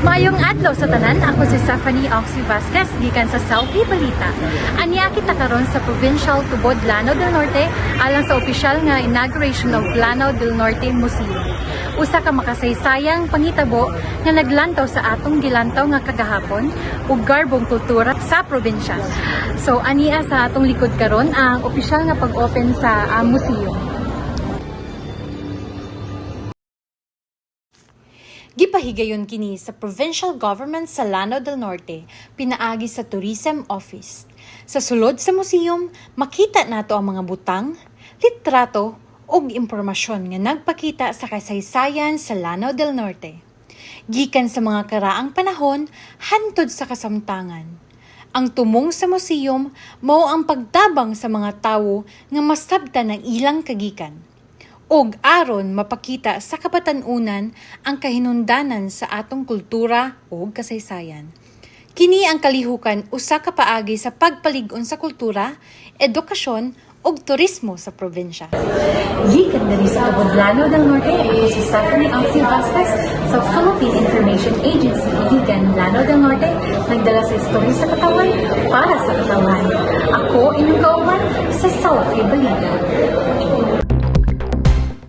Mayong adlaw sa tanan, ako si Stephanie Oxy Vasquez gikan sa Selfie Balita. Anya kita karon sa Provincial Tubod Lanao del Norte alang sa opisyal nga inauguration of Lanao del Norte Museum. Usa ka makasaysayang pangitabo nga naglantaw sa atong gilantaw nga kagahapon ug garbong kultura sa probinsya. So ania sa atong likod karon ang opisyal nga pag-open sa ah, museum. Gipahigayon kini sa Provincial Government sa Lanao del Norte, pinaagi sa Tourism Office. Sa sulod sa museum, makita nato ang mga butang, litrato ug impormasyon nga nagpakita sa kasaysayan sa Lanao del Norte. Gikan sa mga karaang panahon, hantod sa kasamtangan. Ang tumong sa museum mao ang pagtabang sa mga tawo nga masabtan ng ilang kagikan ug aron mapakita sa kapatanunan ang kahinungdanan sa atong kultura ug kasaysayan. Kini ang kalihukan usa ka paagi sa pagpalig-on sa kultura, edukasyon ug turismo sa probinsya. Gikan diri sa Abodlano del Norte, ako si Stephanie Alci Vasquez sa Philippine Information Agency gikan Lano del Norte, nagdala sa istorya sa katawan para sa katawan. Ako inyong kauban sa Selfie Balita.